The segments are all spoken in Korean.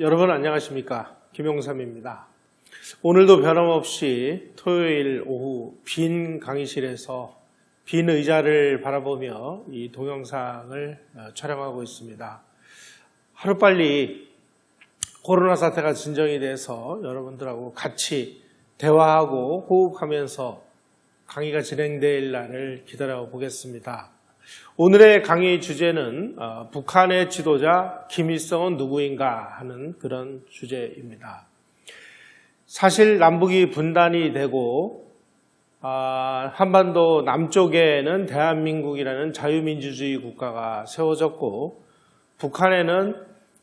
여러분 안녕하십니까 김용삼입니다. 오늘도 변함없이 토요일 오후 빈 강의실에서 빈 의자를 바라보며 이 동영상을 어, 촬영하고 있습니다. 하루빨리 코로나 사태가 진정이 돼서 여러분들하고 같이 대화하고 호흡하면서 강의가 진행될 날을 기다려 보겠습니다. 오늘의 강의 주제는 어, 북한의 지도자 김일성은 누구인가 하는 그런 주제입니다. 사실 남북이 분단이 되고 아, 한반도 남쪽에는 대한민국이라는 자유민주주의 국가가 세워졌고 북한에는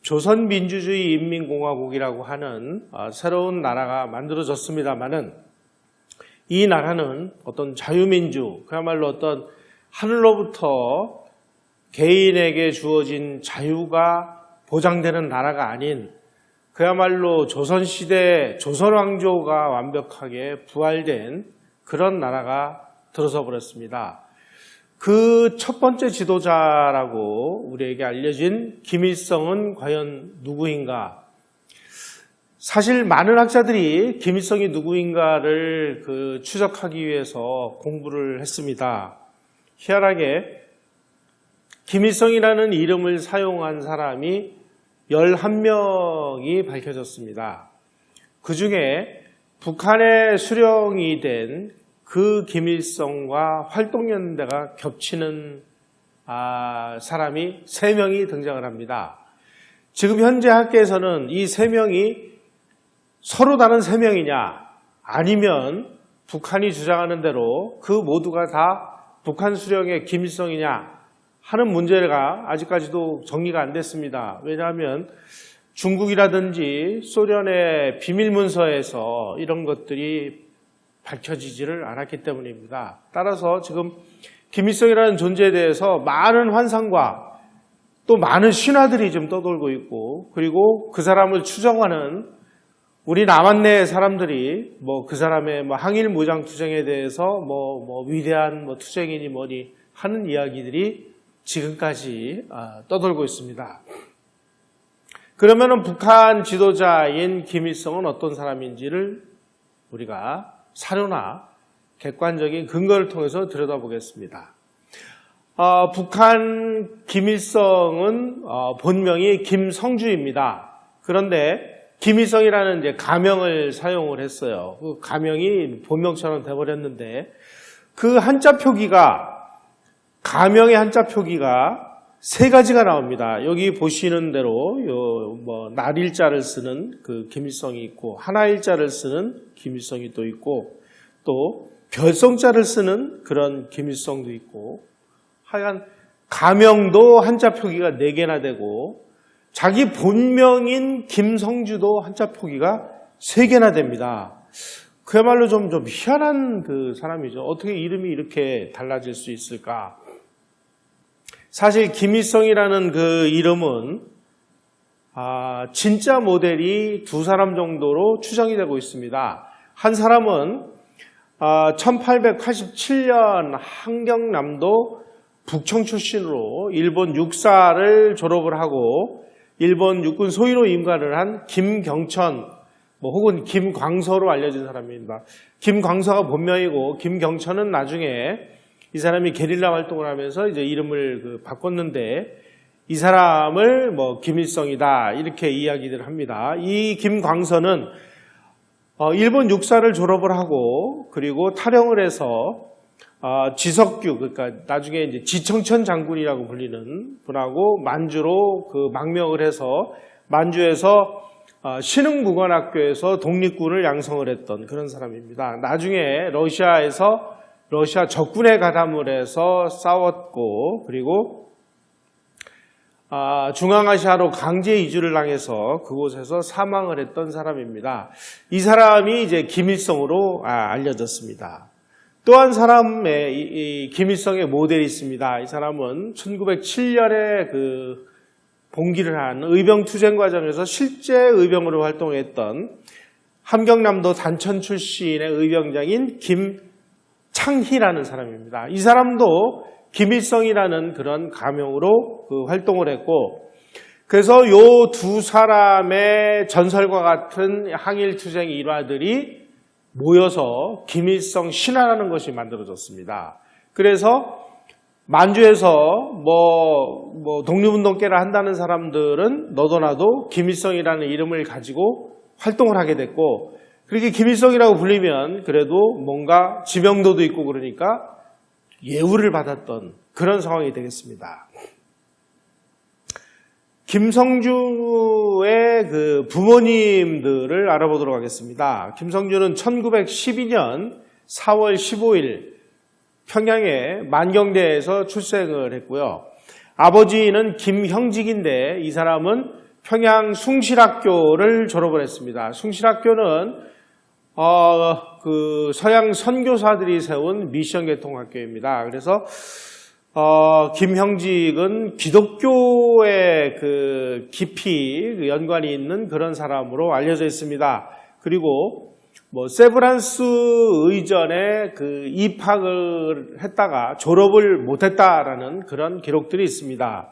조선민주주의 인민공화국이라고 하는 아, 새로운 나라가 만들어졌습니다마는 이 나라는 어떤 자유민주, 그야말로 어떤 하늘로부터 개인에게 주어진 자유가 보장되는 나라가 아닌 그야말로 조선시대 조선왕조가 완벽하게 부활된 그런 나라가 들어서 버렸습니다. 그 첫 번째 지도자라고 우리에게 알려진 김일성은 과연 누구인가? 사실 많은 학자들이 김일성이 누구인가를 그 추적하기 위해서 공부를 했습니다. 희한하게 김일성이라는 이름을 사용한 사람이 11명이 밝혀졌습니다. 그 중에 북한에 수령이 된 그 김일성과 활동연대가 겹치는 아, 사람이 3명이 등장을 합니다. 지금 현재 학계에서는 이 3명이 서로 다른 3명이냐 아니면 북한이 주장하는 대로 그 모두가 다 북한 수령의 김일성이냐 하는 문제가 아직까지도 정리가 안 됐습니다. 왜냐하면 중국이라든지 소련의 비밀문서에서 이런 것들이 밝혀지지를 않았기 때문입니다. 따라서 지금 김일성이라는 존재에 대해서 많은 환상과 또 많은 신화들이 좀 떠돌고 있고 그리고 그 사람을 추정하는 우리 남한 내 사람들이 뭐 그 사람의 뭐 항일 무장 투쟁에 대해서 뭐, 뭐 위대한 뭐 투쟁이니 뭐니 하는 이야기들이 지금까지 아, 떠돌고 있습니다. 그러면은 북한 지도자인 김일성은 어떤 사람인지를 우리가 사료나 객관적인 근거를 통해서 들여다보겠습니다. 어, 북한 김일성은 어, 본명이 김성주입니다. 그런데 김일성이라는 이제 가명을 사용을 했어요. 그 가명이 본명처럼 돼버렸는데 그 한자 표기가 가명의 한자 표기가 세 가지가 나옵니다. 여기 보시는 대로 요뭐 날일자를 쓰는 그 김일성이 있고 하나일자를 쓰는 김일성이 또 있고 또 별성자를 쓰는 그런 김일성도 있고 하여간 가명도 한자 표기가 네 개나 되고 자기 본명인 김성주도 한자 표기가 세 개나 됩니다. 그야말로 좀, 좀 희한한 그 사람이죠. 어떻게 이름이 이렇게 달라질 수 있을까? 사실 김일성이라는 그 이름은 아, 진짜 모델이 두 사람 정도로 추정이 되고 있습니다. 한 사람은 아, 1887년 한경남도 북청 출신으로 일본 육사를 졸업을 하고 일본 육군 소위로 임관을 한 김경천 뭐 혹은 김광서로 알려진 사람입니다. 김광서가 본명이고 김경천은 나중에 이 사람이 게릴라 활동을 하면서 이제 이름을 그 바꿨는데 이 사람을 뭐 김일성이다 이렇게 이야기를 합니다. 이 김광서는 어, 일본 육사를 졸업을 하고 그리고 탈영을 해서 어, 지석규 그러니까 나중에 이제 지청천 장군이라고 불리는 분하고 만주로 그 망명을 해서 만주에서 어, 신흥무관학교에서 독립군을 양성을 했던 그런 사람입니다. 나중에 러시아에서 러시아 적군에 가담을 해서 싸웠고 그리고 아, 중앙아시아로 강제 이주를 당해서 그곳에서 사망을 했던 사람입니다. 이 사람이 이제 김일성으로 아, 알려졌습니다. 또한 사람의 이, 이 김일성의 모델이 있습니다. 이 사람은 1907년에 그 봉기를 한 의병 투쟁 과정에서 실제 의병으로 활동했던 함경남도 단천 출신의 의병장인 김창희라는 사람입니다. 이 사람도 김일성이라는 그런 가명으로 그 활동을 했고 그래서 요 두 사람의 전설과 같은 항일 투쟁 일화들이 모여서 김일성 신화라는 것이 만들어졌습니다. 그래서 만주에서 뭐, 뭐 독립운동계를 한다는 사람들은 너도 나도 김일성이라는 이름을 가지고 활동을 하게 됐고 그렇게 김일성이라고 불리면 그래도 뭔가 지명도도 있고 그러니까 예우를 받았던 그런 상황이 되겠습니다. 김성주의 그 부모님들을 알아보도록 하겠습니다. 김성주는 1912년 4월 15일 평양의 만경대에서 출생을 했고요. 아버지는 김형직인데 이 사람은 평양 숭실학교를 졸업을 했습니다. 숭실학교는 어, 그 서양 선교사들이 세운 미션 개통학교입니다. 그래서 어, 김형직은 기독교의 그 깊이 그 연관이 있는 그런 사람으로 알려져 있습니다. 그리고 뭐 세브란스 의전에 그 입학을 했다가 졸업을 못했다라는 그런 기록들이 있습니다.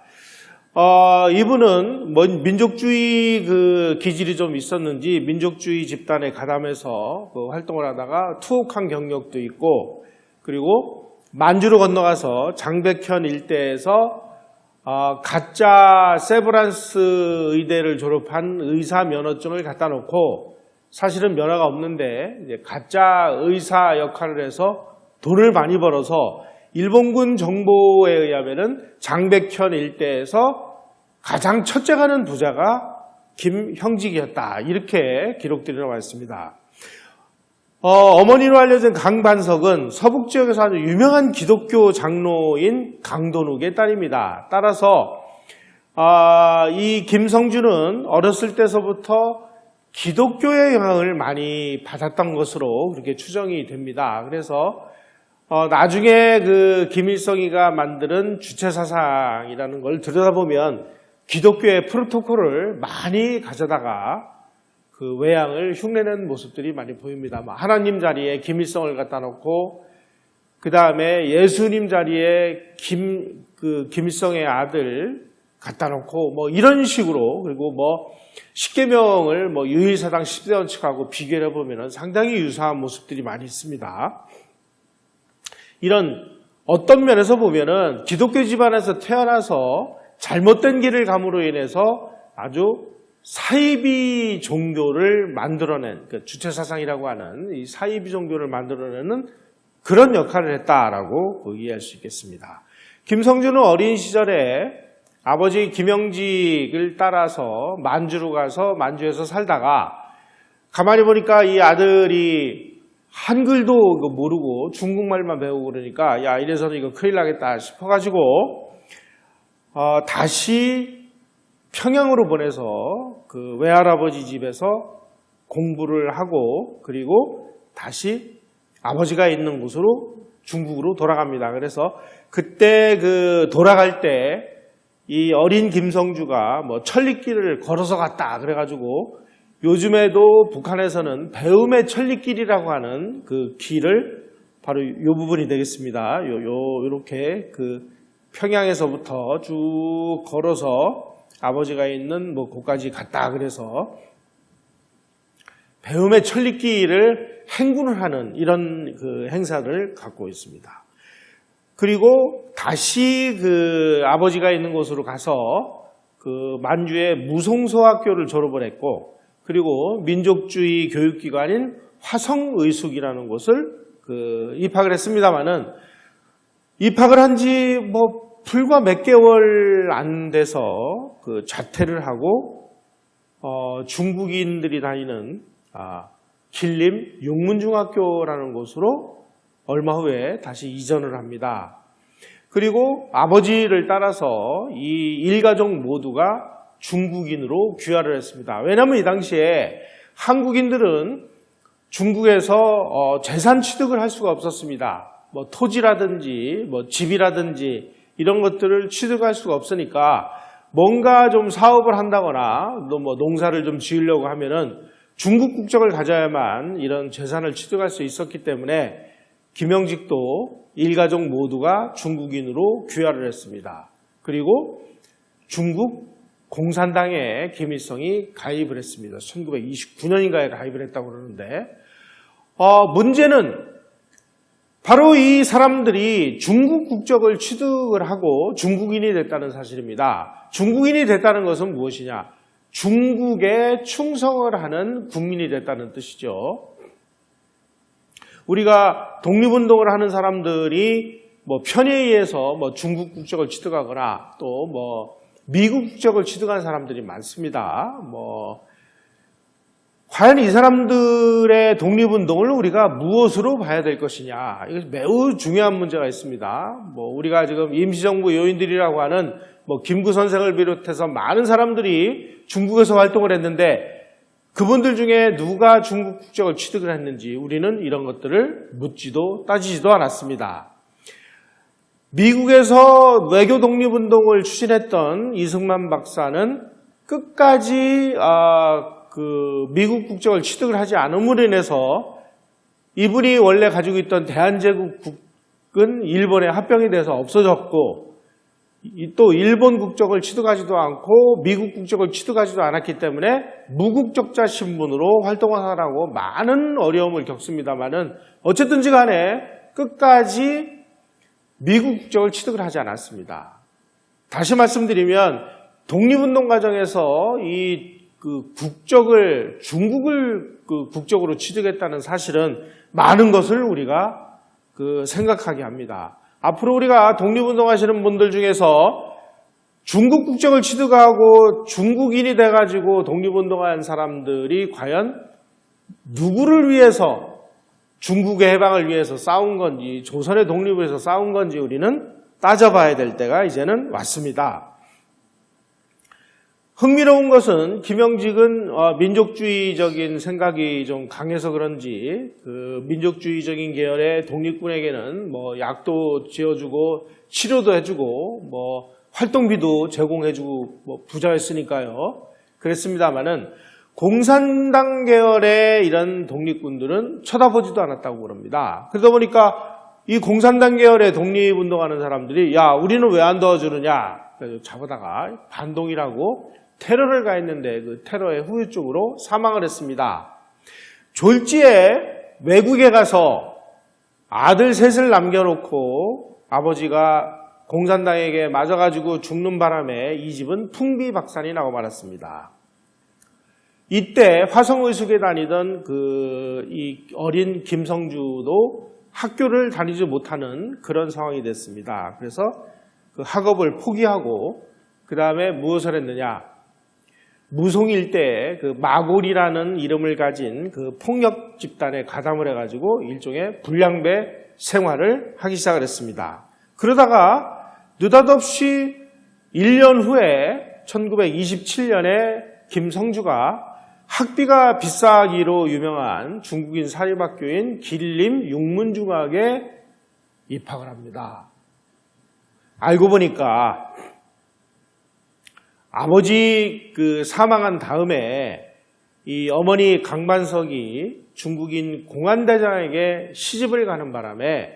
어, 이분은 뭐 민족주의 그 기질이 좀 있었는지 민족주의 집단에 가담해서 그 활동을 하다가 투옥한 경력도 있고 그리고 만주로 건너가서 장백현 일대에서 어, 가짜 세브란스 의대를 졸업한 의사 면허증을 갖다 놓고 사실은 면허가 없는데 가짜 의사 역할을 해서 돈을 많이 벌어서 일본군 정보에 의하면은 장백현 일대에서 가장 첫째 가는 부자가 김형직이었다 이렇게 기록들이 나와 있습니다. 어, 머니로 알려진 강반석은 서북 지역에서 아주 유명한 기독교 장로인 강도둑의 딸입니다. 따라서 아, 이 김성주는 어렸을 때서부터 기독교의 영향을 많이 받았던 것으로 그렇게 추정이 됩니다. 그래서 어, 나중에 그 김일성이가 만드는 주체사상이라는 걸 들여다보면 기독교의 프로토콜을 많이 가져다가 그 외양을 흉내낸 모습들이 많이 보입니다. 뭐 하나님 자리에 김일성을 갖다 놓고 그 다음에 예수님 자리에 김, 그 김일성의 아들 갖다 놓고 뭐 이런 식으로 그리고 뭐 십계명을 뭐 유일사당 10대 원칙하고 비교해 보면 상당히 유사한 모습들이 많이 있습니다. 이런 어떤 면에서 보면은 기독교 집안에서 태어나서 잘못된 길을 감으로 인해서 아주 사이비 종교를 만들어낸 그 주체 사상이라고 하는 이 사이비 종교를 만들어내는 그런 역할을 했다라고 이해할 수 있겠습니다. 김성준은 어린 시절에 아버지 김영직을 따라서 만주로 가서 만주에서 살다가 가만히 보니까 이 아들이 한글도 모르고 중국말만 배우고 그러니까 야 이래서는 이거 큰일 나겠다 싶어가지고 어, 다시 평양으로 보내서 그 외할아버지 집에서 공부를 하고 그리고 다시 아버지가 있는 곳으로 중국으로 돌아갑니다. 그래서 그때 그 돌아갈 때 이 어린 김성주가 뭐 천리길을 걸어서 갔다 그래가지고 요즘에도 북한에서는 배움의 천리길이라고 하는 그 길을 바로 이 부분이 되겠습니다. 요, 요, 요렇게 그 평양에서부터 쭉 걸어서 아버지가 있는 뭐 곳까지 갔다 그래서 배움의 천리길을 행군을 하는 이런 그 행사를 갖고 있습니다. 그리고 다시 그 아버지가 있는 곳으로 가서 그 만주의 무송소학교를 졸업을 했고 그리고 민족주의 교육기관인 화성의숙이라는 곳을 그 입학을 했습니다마는 입학을 한 지 뭐 불과 몇 개월 안 돼서 그 자퇴를 하고 어, 중국인들이 다니는 아, 길림 용문중학교라는 곳으로 얼마 후에 다시 이전을 합니다. 그리고 아버지를 따라서 이 일가족 모두가 중국인으로 귀화를 했습니다. 왜냐하면 이 당시에 한국인들은 중국에서 어, 재산 취득을 할 수가 없었습니다. 뭐 토지라든지 뭐 집이라든지 이런 것들을 취득할 수가 없으니까 뭔가 좀 사업을 한다거나 또 뭐 농사를 좀 지으려고 하면은 중국 국적을 가져야만 이런 재산을 취득할 수 있었기 때문에 김영직도 일가족 모두가 중국인으로 귀화를 했습니다. 그리고 중국 공산당에 김일성이 가입을 했습니다. 1929년인가에 가입을 했다고 그러는데 어, 문제는 바로 이 사람들이 중국 국적을 취득을 하고 중국인이 됐다는 사실입니다. 중국인이 됐다는 것은 무엇이냐? 중국에 충성을 하는 국민이 됐다는 뜻이죠. 우리가 독립운동을 하는 사람들이 뭐 편에 의해서 뭐 중국 국적을 취득하거나 또 뭐 미국 국적을 취득한 사람들이 많습니다. 뭐 과연 이 사람들의 독립운동을 우리가 무엇으로 봐야 될 것이냐. 이것이 매우 중요한 문제가 있습니다. 뭐, 우리가 지금 임시정부 요인들이라고 하는 뭐, 김구 선생을 비롯해서 많은 사람들이 중국에서 활동을 했는데 그분들 중에 누가 중국 국적을 취득을 했는지 우리는 이런 것들을 묻지도 따지지도 않았습니다. 미국에서 외교 독립운동을 추진했던 이승만 박사는 끝까지 아, 그 미국 국적을 취득을 하지 않음으로 인해서 이분이 원래 가지고 있던 대한제국은 일본에 합병이 돼서 없어졌고 이- 또 일본 국적을 취득하지도 않고 미국 국적을 취득하지도 않았기 때문에 무국적자 신분으로 활동하라고 많은 어려움을 겪습니다만은 어쨌든지 간에 끝까지 미국 국적을 취득을 하지 않았습니다. 다시 말씀드리면 독립운동 과정에서 이 그 국적을 중국을 그 국적으로 취득했다는 사실은 많은 것을 우리가 그 생각하게 합니다. 앞으로 우리가 독립운동 하시는 분들 중에서 중국 국적을 취득하고 중국인이 돼가지고 독립운동한 사람들이 과연 누구를 위해서 중국의 해방을 위해서 싸운 건지 조선의 독립을 위해서 싸운 건지 우리는 따져봐야 될 때가 이제는 왔습니다. 흥미로운 것은 김영직은 어, 민족주의적인 생각이 좀 강해서 그런지 그 민족주의적인 계열의 독립군에게는 뭐 약도 지어주고 치료도 해주고 뭐 활동비도 제공해주고 뭐 부자였으니까요. 그랬습니다마는 공산당 계열의 이런 독립군들은 쳐다보지도 않았다고 그럽니다. 그러다 보니까 이 공산당 계열의 독립운동하는 사람들이 야 우리는 왜 안 도와주느냐 잡아다가 반동이라고 테러를 가했는데 그 테러의 후유증으로 사망을 했습니다. 졸지에 외국에 가서 아들 셋을 남겨놓고 아버지가 공산당에게 맞아가지고 죽는 바람에 이 집은 풍비박산이 나고 말았습니다. 이때 화성의숙에 다니던 그 이 어린 김성주도 학교를 다니지 못하는 그런 상황이 됐습니다. 그래서 그 학업을 포기하고 그 다음에 무엇을 했느냐? 무송 일대에 그 마골이라는 이름을 가진 그 폭력 집단에 가담을 해가지고 일종의 불량배 생활을 하기 시작을 했습니다. 그러다가 느닷없이 1년 후에 1927년에 김성주가 학비가 비싸기로 유명한 중국인 사립학교인 길림 육문중학에 입학을 합니다. 알고 보니까 아버지 그 사망한 다음에 이 어머니 강반석이 중국인 공안대장에게 시집을 가는 바람에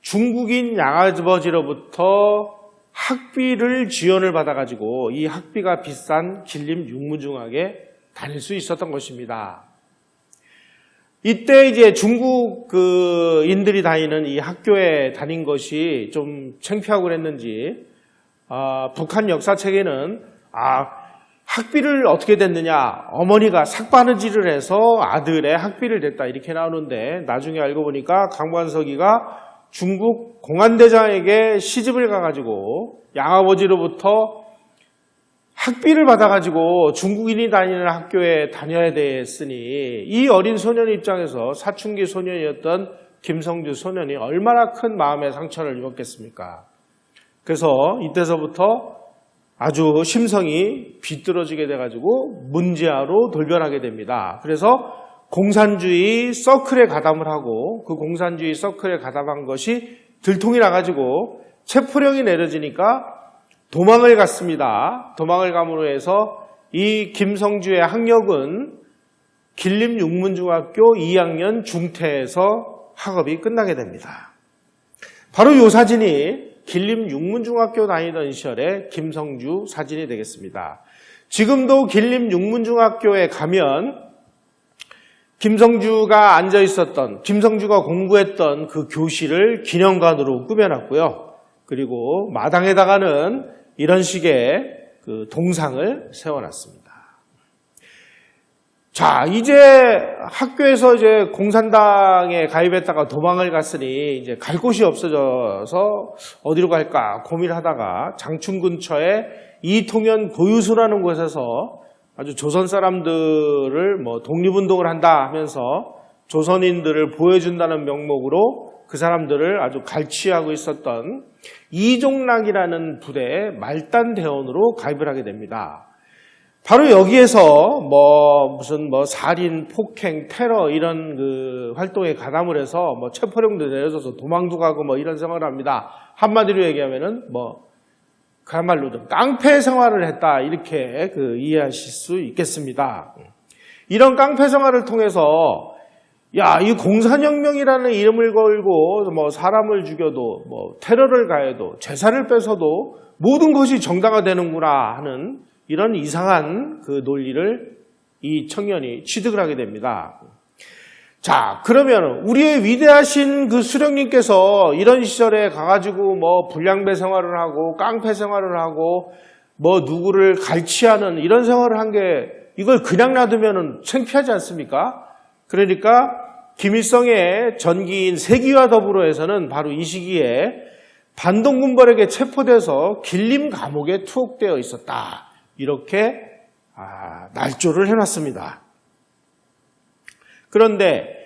중국인 양아버지로부터 학비를 지원을 받아가지고 이 학비가 비싼 길림 육문중학에 다닐 수 있었던 것입니다. 이때 이제 중국 그 인들이 다니는 이 학교에 다닌 것이 좀 창피하고 그랬는지 아, 북한 역사책에는 아, 학비를 어떻게 됐느냐 어머니가 삭바느질을 해서 아들의 학비를 냈다 이렇게 나오는데 나중에 알고 보니까 강관석이가 중국 공안대장에게 시집을 가가지고 양아버지로부터 학비를 받아가지고 중국인이 다니는 학교에 다녀야 됐으니 이 어린 소년 입장에서 사춘기 소년이었던 김성주 소년이 얼마나 큰 마음의 상처를 입었겠습니까? 그래서 이때서부터 아주 심성이 비뚤어지게 돼가지고 문제아로 돌변하게 됩니다. 그래서 공산주의 서클에 가담을 하고 그 공산주의 서클에 가담한 것이 들통이 나가지고 체포령이 내려지니까 도망을 갔습니다. 도망을 감으로 해서 이 김성주의 학력은 길림 육문중학교 2학년 중퇴에서 학업이 끝나게 됩니다. 바로 이 사진이 길림 육문중학교 다니던 시절의 김성주 사진이 되겠습니다. 지금도 길림 육문중학교에 가면 김성주가 앉아 있었던, 김성주가 공부했던 그 교실을 기념관으로 꾸며놨고요. 그리고 마당에다가는 이런 식의 그 동상을 세워놨습니다. 자, 이제 학교에서 이제 공산당에 가입했다가 도망을 갔으니 이제 갈 곳이 없어져서 어디로 갈까 고민하다가 장충 근처에 이통현 고유수라는 곳에서 아주 조선 사람들을 뭐 독립운동을 한다 하면서 조선인들을 보여준다는 명목으로 그 사람들을 아주 갈취하고 있었던 이종락이라는 부대의 말단 대원으로 가입을 하게 됩니다. 바로 여기에서 뭐 무슨 뭐 살인, 폭행, 테러 이런 그 활동에 가담을 해서 뭐 체포령도 내려져서 도망도 가고 뭐 이런 생활을 합니다. 한마디로 얘기하면은 뭐 그야말로 좀 깡패 생활을 했다 이렇게 그 이해하실 수 있겠습니다. 이런 깡패 생활을 통해서 야, 이 공산혁명이라는 이름을 걸고 뭐 사람을 죽여도 뭐 테러를 가해도 재산을 뺏어도 모든 것이 정당화되는구나 하는 이런 이상한 그 논리를 이 청년이 취득을 하게 됩니다. 자, 그러면 우리의 위대하신 그 수령님께서 이런 시절에 가가지고 뭐 불량배 생활을 하고 깡패 생활을 하고 뭐 누구를 갈취하는 이런 생활을 한 게 이걸 그냥 놔두면 창피하지 않습니까? 그러니까 김일성의 전기인 세기와 더불어 해서는 바로 이 시기에 반동군벌에게 체포돼서 길림 감옥에 투옥되어 있었다. 이렇게 아, 날조를 해놨습니다. 그런데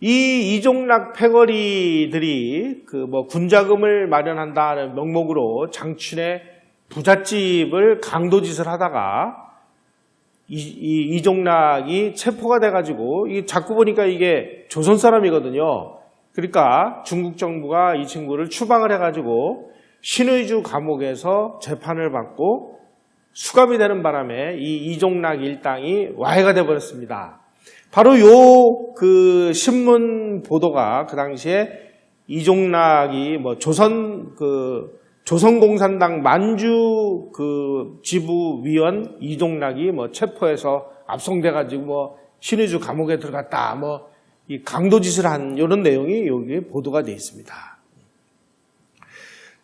이 이종락 패거리들이 그 뭐 군자금을 마련한다는 명목으로 장춘의 부잣집을 강도짓을 하다가 이, 이 이종락이 체포가 돼가지고 이 자꾸 보니까 이게 조선 사람이거든요. 그러니까 중국 정부가 이 친구를 추방을 해가지고 신의주 감옥에서 재판을 받고 수감이 되는 바람에 이 이종락 일당이 와해가 돼 버렸습니다. 바로 요 그 신문 보도가 그 당시에 이종락이 뭐 조선 그 조선공산당 만주 그 지부 위원 이종락이 뭐 체포해서 압송돼 가지고 뭐 신의주 감옥에 들어갔다 뭐 이 강도 짓을 한 이런 내용이 여기 보도가 돼 있습니다.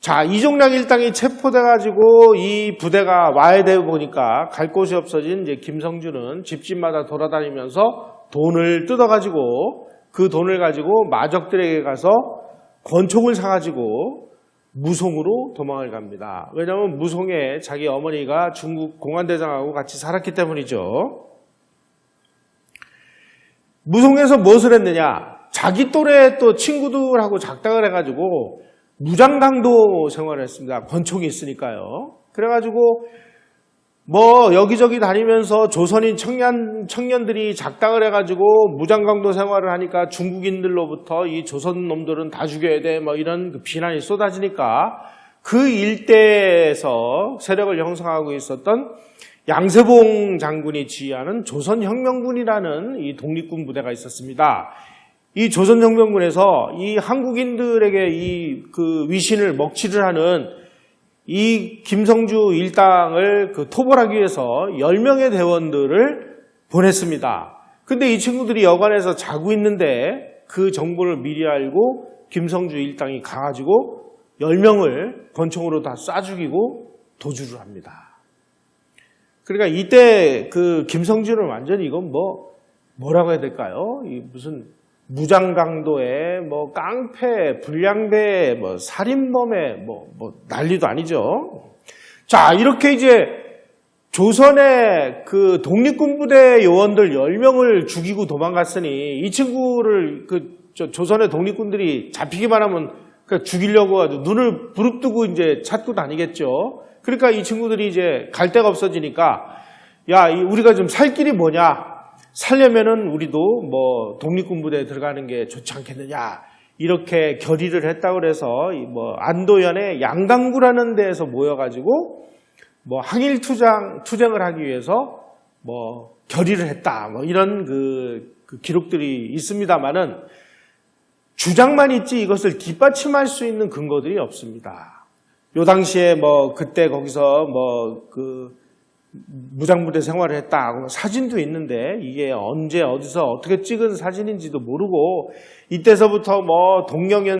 자, 이종락 일당이 체포돼가지고 이 부대가 와해되고 보니까 갈 곳이 없어진 이제 김성주는 집집마다 돌아다니면서 돈을 뜯어가지고 그 돈을 가지고 마적들에게 가서 권총을 사가지고 무송으로 도망을 갑니다. 왜냐하면 무송에 자기 어머니가 중국 공안대장하고 같이 살았기 때문이죠. 무송에서 무엇을 했느냐? 자기 또래 또 친구들하고 작당을 해가지고 무장강도 생활을 했습니다. 권총이 있으니까요. 그래가지고 뭐 여기저기 다니면서 조선인 청년 청년들이 작당을 해가지고 무장강도 생활을 하니까 중국인들로부터 이 조선 놈들은 다 죽여야 돼 뭐 이런 그 비난이 쏟아지니까 그 일대에서 세력을 형성하고 있었던 양세봉 장군이 지휘하는 조선혁명군이라는 이 독립군 부대가 있었습니다. 이 조선혁명군에서 이 한국인들에게 이 그 위신을 먹칠을 하는 이 김성주 일당을 그 토벌하기 위해서 10명의 대원들을 보냈습니다. 근데 이 친구들이 여관에서 자고 있는데 그 정보를 미리 알고 김성주 일당이 가가지고 10명을 권총으로 다 쏴 죽이고 도주를 합니다. 그러니까 이때 그 김성주는 완전히 이건 뭐 뭐라고 해야 될까요? 이 무슨 무장강도에 뭐 깡패, 불량배, 뭐 살인범에 뭐, 뭐 난리도 아니죠. 자, 이렇게 이제 조선의 그 독립군부대 요원들 10명을 죽이고 도망갔으니 이 친구를 그 조선의 독립군들이 잡히기만 하면 그 죽이려고 아주 눈을 부릅뜨고 이제 찾고 다니겠죠. 그러니까 이 친구들이 이제 갈 데가 없어지니까 야, 우리가 좀 살 길이 뭐냐? 살려면은 우리도 뭐 독립군부대에 들어가는 게 좋지 않겠느냐 이렇게 결의를 했다고 그래서 뭐 안도연의 양당구라는 데에서 모여가지고 뭐 항일 투쟁 투쟁을 하기 위해서 뭐 결의를 했다 뭐 이런 그, 그 기록들이 있습니다만은 주장만 있지 이것을 뒷받침할 수 있는 근거들이 없습니다. 요 당시에 뭐 그때 거기서 뭐그 무장부대 생활을 했다 사진도 있는데 이게 언제 어디서 어떻게 찍은 사진인지도 모르고 이때서부터 뭐 동령연